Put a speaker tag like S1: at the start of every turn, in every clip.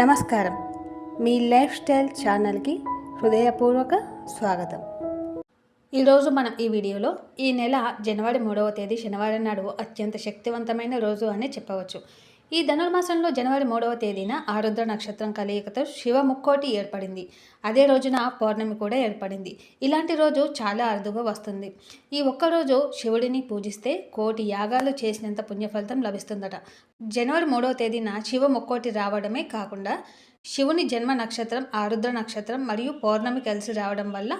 S1: నమస్కారం. మీ life style ఛానల్కి హృదయపూర్వక స్వాగతం. ఈరోజు మనం ఈ వీడియోలో ఈ నెల జనవరి మూడవ తేదీ శనివారం నాడు అత్యంత శక్తివంతమైన రోజు అని చెప్పవచ్చు. ఈ ధనుర్మాసంలో జనవరి మూడవ తేదీన ఆరుద్ర నక్షత్రం కలయికతో శివ ముక్కోటి ఏర్పడింది. అదే రోజున పౌర్ణమి కూడా ఏర్పడింది. ఇలాంటి రోజు చాలా అరుదుగా వస్తుంది. ఈ ఒక్కరోజు శివుడిని పూజిస్తే కోటి యాగాలు చేసినంత పుణ్యఫలితం లభిస్తుందట. జనవరి మూడవ తేదీన శివ ముక్కోటి రావడమే కాకుండా శివుని జన్మ నక్షత్రం ఆరుద్ర నక్షత్రం మరియు పౌర్ణమి కలిసి రావడం వల్ల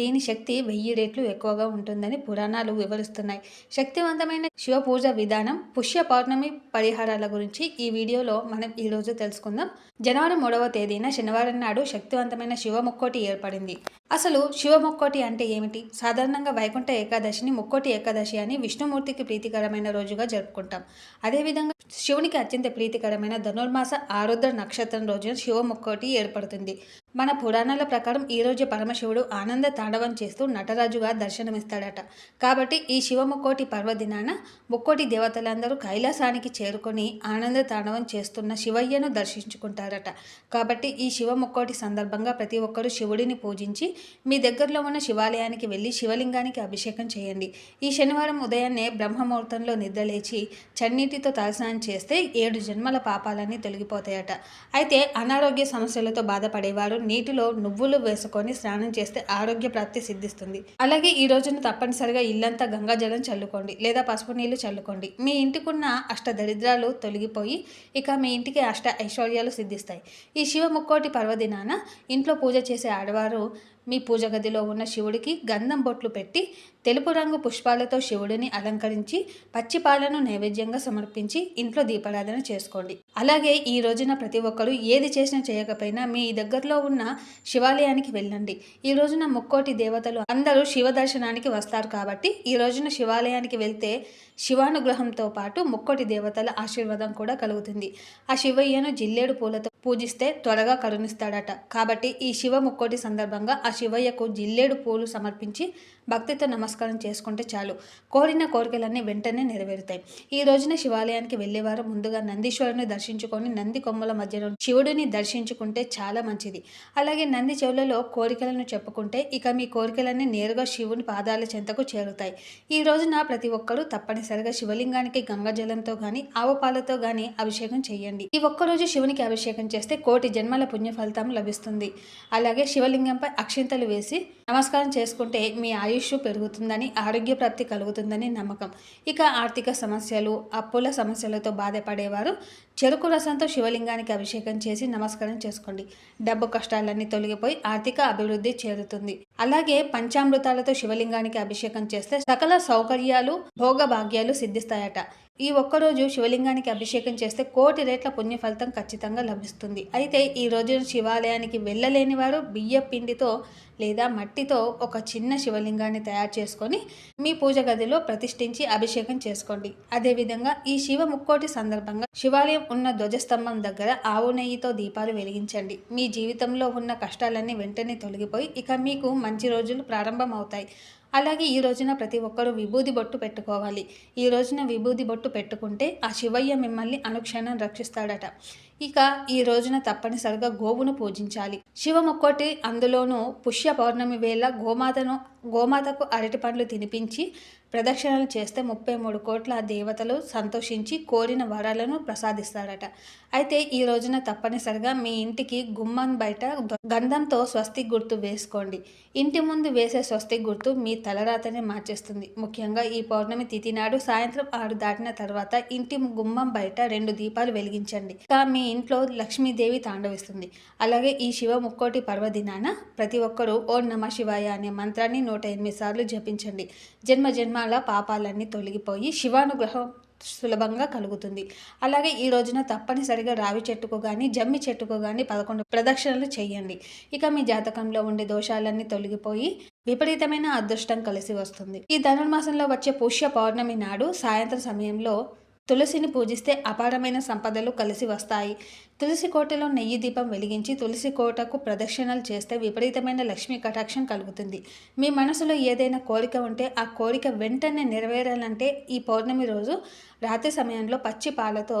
S1: దీని శక్తి వెయ్యి రెట్లు ఎక్కువగా ఉంటుందని పురాణాలు వివరిస్తున్నాయి. శక్తివంతమైన శివ పూజ విధానం పుష్య పౌర్ణమి పరిహారాల గురించి ఈ వీడియోలో మనం ఈరోజు తెలుసుకుందాం. జనవరి మూడవ తేదీన శనివారం నాడు శక్తివంతమైన శివ ముక్కోటి ఏర్పడింది. అసలు శివ ముక్కోటి అంటే ఏమిటి? సాధారణంగా వైకుంఠ ఏకాదశిని ముక్కోటి ఏకాదశి అని విష్ణుమూర్తికి ప్రీతికరమైన రోజుగా జరుపుకుంటాం. అదేవిధంగా శివునికి అత్యంత ప్రీతికరమైన ధనుర్మాస ఆరుద్ర నక్షత్రం రోజున శివ ముక్కోటి ఏర్పడుతుంది. మన పురాణాల ప్రకారం ఈరోజు పరమశివుడు ఆనంద తాండవం చేస్తూ నటరాజుగా దర్శనమిస్తాడట. కాబట్టి ఈ శివముక్కోటి పర్వదినాన ముక్కోటి దేవతలందరూ కైలాసానికి చేరుకొని ఆనంద తాండవం చేస్తున్న శివయ్యను దర్శించుకుంటారట. కాబట్టి ఈ శివముక్కోటి సందర్భంగా ప్రతి ఒక్కరూ శివుడిని పూజించి మీ దగ్గరలో ఉన్న శివాలయానికి వెళ్ళి శివలింగానికి అభిషేకం చేయండి. ఈ శనివారం ఉదయాన్నే బ్రహ్మముహూర్తంలో నిద్రలేచి చన్నీటితో తలస్నానం చేస్తే ఏడు జన్మల పాపాలన్నీ తొలగిపోతాయట. అయితే అనారోగ్య సమస్యలతో బాధపడేవారు నీటిలో నువ్వులు వేసుకొని స్నానం చేస్తే ఆరోగ్య ప్రాప్తి సిద్ధిస్తుంది. అలాగే ఈ రోజున తప్పనిసరిగా ఇల్లంతా గంగాజలం చల్లుకోండి లేదా పసుపు నీళ్ళు చల్లుకోండి. మీ ఇంటికున్న అష్ట దరిద్రాలు తొలగిపోయి ఇక మీ ఇంటికి అష్ట ఐశ్వర్యాలు సిద్ధిస్తాయి. ఈ శివ ముక్కోటి పర్వదినాన ఇంట్లో పూజ చేసే ఆడవారు మీ పూజ గదిలో ఉన్న శివుడికి గంధం బొట్లు పెట్టి తెలుపు రంగు పుష్పాలతో శివుడిని అలంకరించి పచ్చి పాలను నైవేద్యంగా సమర్పించి ఇంట్లో దీపారాధన చేసుకోండి. అలాగే ఈ రోజున ప్రతి ఒక్కరూ ఏది చేసినా చేయకపోయినా మీ దగ్గరలో ఉన్న శివాలయానికి వెళ్ళండి. ఈ రోజున ముక్కోటి దేవతలు అందరూ శివ దర్శనానికి వస్తారు కాబట్టి ఈ రోజున శివాలయానికి వెళ్తే శివానుగ్రహంతో పాటు ముక్కోటి దేవతల ఆశీర్వాదం కూడా కలుగుతుంది. ఆ శివయ్యను జిల్లేడు పూలతో పూజిస్తే త్వరగా కరుణిస్తాడట. కాబట్టి ఈ శివ ముక్కోటి సందర్భంగా ఆ శివయ్యకు జిల్లేడు పూలు సమర్పించి భక్తితో నమస్కారం చేసుకుంటే చాలు. కోరిన కోరికలన్నీ వెంటనే నెరవేరుతాయి. ఈ రోజున శివాలయానికి వెళ్ళేవారు ముందుగా నందీశ్వరుని దర్శించుకొని నంది కొమ్మల మధ్యలో శివుడిని దర్శించుకుంటే చాలా మంచిది. అలాగే నంది చెవులలో కోరికలను చెప్పుకుంటే ఇక మీ కోరికలన్నీ నేరుగా శివుని పాదాల చెంతకు చేరుతాయి. ఈ రోజున ప్రతి ఒక్కరూ తప్పనిసరిగా శివలింగానికి గంగజలంతో కానీ గాని ఆవు పాలతో అభిషేకం చేయండి. ఈ ఒక్కరోజు శివునికి అభిషేకం చేస్తే కోటి జన్మల పుణ్య ఫలితం లభిస్తుంది. అలాగే శివలింగంపై అక్షింతలు వేసి నమస్కారం చేసుకుంటే మీ ఆయుష్ పెరుగుతుందని ఆరోగ్య ప్రాప్తి కలుగుతుందని నమ్మకం. ఇక ఆర్థిక సమస్యలు అప్పుల సమస్యలతో బాధపడేవారు చెరుకు రసంతో శివలింగానికి అభిషేకం చేసి నమస్కారం చేసుకోండి. డబ్బు కష్టాలన్నీ తొలగిపోయి ఆర్థిక అభివృద్ధి చేరుతుంది. అలాగే పంచామృతాలతో శివలింగానికి అభిషేకం చేస్తే సకల సౌకర్యాలు భోగభాగ్యాలు సిద్ధిస్తాయట. ఈ ఒక్కరోజు శివలింగానికి అభిషేకం చేస్తే కోటి రేట్ల పుణ్య ఫలితం ఖచ్చితంగా లభిస్తుంది. అయితే ఈ రోజున శివాలయానికి వెళ్ళలేని వారు బియ్య పిండితో లేదా మట్టితో ఒక చిన్న శివలింగాన్ని తయారు చేసుకొని మీ పూజ గదిలో ప్రతిష్ఠించి అభిషేకం చేసుకోండి. అదేవిధంగా ఈ శివ ముక్కోటి సందర్భంగా శివాలయం ఉన్న ధ్వజస్తంభం దగ్గర ఆవు నెయ్యితో దీపాలు వెలిగించండి. మీ జీవితంలో ఉన్న కష్టాలన్నీ వెంటనే తొలగిపోయి ఇక మీకు మంచి రోజులు ప్రారంభం అవుతాయి అలాగే ఈ రోజున ప్రతి ఒక్కరూ విభూది బొట్టు పెట్టుకోవాలి. ఈ రోజున విభూది బొట్టు పెట్టుకుంటే ఆ శివయ్య మిమ్మల్ని అనుక్షణం రక్షిస్తాడట. ఇక ఈ రోజున తప్పనిసరిగా గోవును పూజించాలి. శివం మొక్కోటి అందులోనూ పుష్య పౌర్ణమి వేళ గోమాతను గోమాతకు అరటి పండ్లు తినిపించి ప్రదక్షిణలు చేస్తే ముప్పై మూడు కోట్ల దేవతలు సంతోషించి కోరిన వరాలను ప్రసాదిస్తాడట అయితే ఈ రోజున తప్పనిసరిగా మీ ఇంటికి గుమ్మం బయట గంధంతో స్వస్తి గుర్తు వేసుకోండి. ఇంటి ముందు వేసే స్వస్తి గుర్తు మీ తలరాతనే మార్చేస్తుంది. ముఖ్యంగా ఈ పౌర్ణమి తిథి నాడు సాయంత్రం ఆరు దాటిన తర్వాత ఇంటి గుమ్మం బయట రెండు దీపాలు వెలిగించండి. ఇంకా మీ ఇంట్లో లక్ష్మీదేవి తాండవిస్తుంది. అలాగే ఈ శివ ముక్కోటి పర్వదినాన ప్రతి ఒక్కరూ ఓం నమ శివాయ అనే మంత్రాన్ని నూట ఎనిమిది సార్లు జపించండి. జన్మ జన్మ జన్మాల పాపాలన్నీ తొలగిపోయి శివానుగ్రహం సులభంగా కలుగుతుంది. అలాగే ఈ రోజున తప్పనిసరిగా రావి చెట్టుకు కానీ జమ్మి చెట్టుకు కానీ పదకొండు ప్రదక్షిణలు చేయండి. ఇక మీ జాతకంలో ఉండే దోషాలన్నీ తొలగిపోయి విపరీతమైన అదృష్టం కలిసి వస్తుంది. ఈ ధనుర్మాసంలో వచ్చే పుష్య పౌర్ణమి నాడు సాయంత్రం సమయంలో తులసిని పూజిస్తే అపారమైన సంపదలు కలిసి వస్తాయి. తులసి కోటలో నెయ్యి దీపం వెలిగించి తులసి కోటకు ప్రదక్షిణలు చేస్తే విపరీతమైన లక్ష్మీ కటాక్షం కలుగుతుంది. మీ మనసులో ఏదైనా కోరిక ఉంటే ఆ కోరిక వెంటనే నెరవేరాలంటే ఈ పౌర్ణమి రోజు రాత్రి సమయంలో పచ్చి పాలతో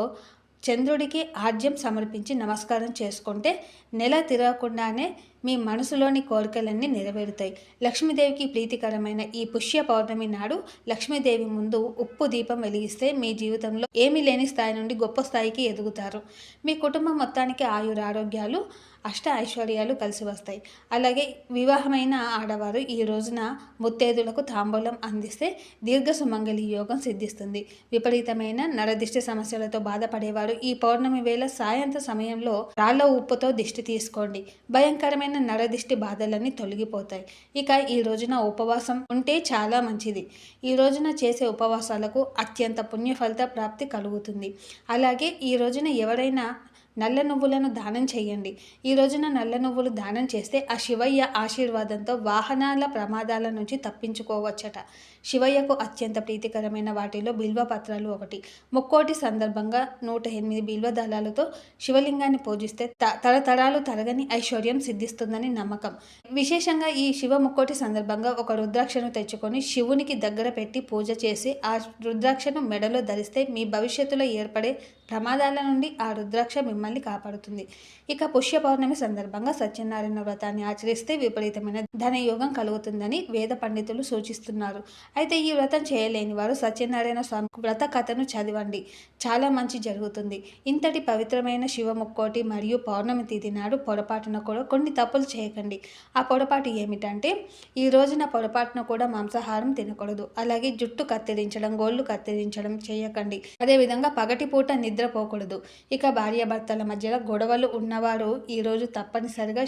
S1: చంద్రుడికి ఆర్జ్యం సమర్పించి నమస్కారం చేసుకుంటే నెల తిరగకుండానే మీ మనసులోని కోరికలన్నీ నెరవేరుతాయి. లక్ష్మీదేవికి ప్రీతికరమైన ఈ పుష్య పౌర్ణమి నాడు లక్ష్మీదేవి ముందు ఉప్పు దీపం వెలిగిస్తే మీ జీవితంలో ఏమీ లేని స్థాయి నుండి గొప్ప స్థాయికి ఎదుగుతారు. మీ కుటుంబం మొత్తానికి ఆయుర ఆరోగ్యాలు అష్ట ఐశ్వర్యాలు కలిసి వస్తాయి. అలాగే వివాహమైన ఆడవారు ఈ రోజున ముత్తేదులకు తాంబూలం అందిస్తే దీర్ఘ సుమంగళి యోగం సిద్ధిస్తుంది. విపరీతమైన నరదిష్టి సమస్యలతో బాధపడేవారు ఈ పౌర్ణమి వేళ సాయంత్ర సమయంలో రాళ్ళ ఉప్పుతో దిష్టి తీసుకోండి. భయంకరమైన నరదిష్టి బాధలన్నీ తొలగిపోతాయి. ఇక ఈ రోజున ఉపవాసం ఉంటే చాలా మంచిది. ఈ రోజున చేసే ఉపవాసాలకు అత్యంత పుణ్యఫలిత ప్రాప్తి కలుగుతుంది. అలాగే ఈ రోజున ఎవరైనా నల్ల నువ్వులను దానం చేయండి. ఈ రోజున నల్ల నువ్వులు దానం చేస్తే ఆ శివయ్య ఆశీర్వాదంతో వాహనాల ప్రమాదాల నుంచి తప్పించుకోవచ్చట. శివయ్యకు అత్యంత ప్రీతికరమైన వాటిలో బిల్వ పత్రాలు ఒకటి. ముక్కోటి సందర్భంగా నూట ఎనిమిది బిల్వ దళాలతో శివలింగాన్ని పూజిస్తే త- తరతరాలు తరగని ఐశ్వర్యం సిద్ధిస్తుందని నమ్మకం. విశేషంగా ఈ శివ ముక్కోటి సందర్భంగా ఒక రుద్రాక్షను తెచ్చుకొని శివునికి దగ్గర పెట్టి పూజ చేసి ఆ రుద్రాక్షను మెడలో ధరిస్తే మీ భవిష్యత్తులో ఏర్పడే ప్రమాదాల నుండి ఆ రుద్రాక్ష మిమ్మల్ని కాపాడుతుంది. ఇక పుష్య పౌర్ణమి సందర్భంగా సత్యనారాయణ వ్రతాన్ని ఆచరిస్తే విపరీతమైన ధనయోగం కలుగుతుందని వేద పండితులు సూచిస్తున్నారు. అయితే ఈ వ్రతం చేయలేని వారు సత్యనారాయణ స్వామి వ్రత కథను చదవండి. చాలా మంచి జరుగుతుంది. ఇంతటి పవిత్రమైన శివ ముక్కోటి మరియు పౌర్ణమి తిథి నాడు పొరపాటున కూడా కొన్ని తప్పులు చేయకండి. ఆ పొరపాటు ఏమిటంటే ఈ రోజున పొరపాటున కూడా మాంసాహారం తినకూడదు. అలాగే జుట్టు కత్తిరించడం గోళ్ళు కత్తిరించడం చేయకండి. అదేవిధంగా పగటిపూట నిద్రపోకూడదు. ఇక భార్యాభర్తల మధ్యలో గొడవలు ఉన్నవారు ఈరోజు తప్పనిసరిగా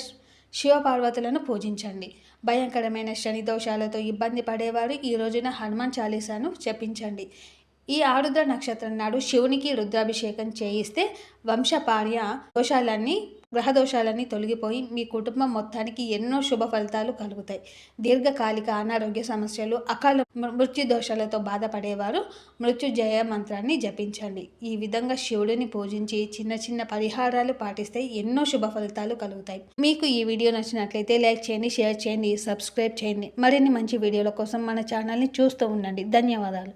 S1: శివపార్వతులను పూజించండి. భయంకరమైన శని దోషాలతో ఇబ్బంది పడేవారు ఈ రోజున హనుమాన్ చాలీసాను జపించండి. ఈ ఆరుద్ర నక్షత్రం నాడు శివునికి రుద్రాభిషేకం చేయిస్తే వంశపార్య దోషాలన్నీ గ్రహ దోషాలన్నీ తొలగిపోయి మీ కుటుంబం మొత్తానికి ఎన్నో శుభ ఫలితాలు కలుగుతాయి. దీర్ఘకాలిక అనారోగ్య సమస్యలు అకాల మృత్యు దోషాలతో బాధపడేవారు మృత్యుజయ మంత్రాన్ని జపించండి. ఈ విధంగా శివుడిని పూజించి చిన్న చిన్న పరిహారాలు పాటిస్తే ఎన్నో శుభ ఫలితాలు కలుగుతాయి. మీకు ఈ వీడియో నచ్చినట్లయితే లైక్ చేయండి షేర్ చేయండి సబ్స్క్రైబ్ చేయండి. మరిన్ని మంచి వీడియోల కోసం మన ఛానల్ని చూస్తూ ఉండండి. ధన్యవాదాలు.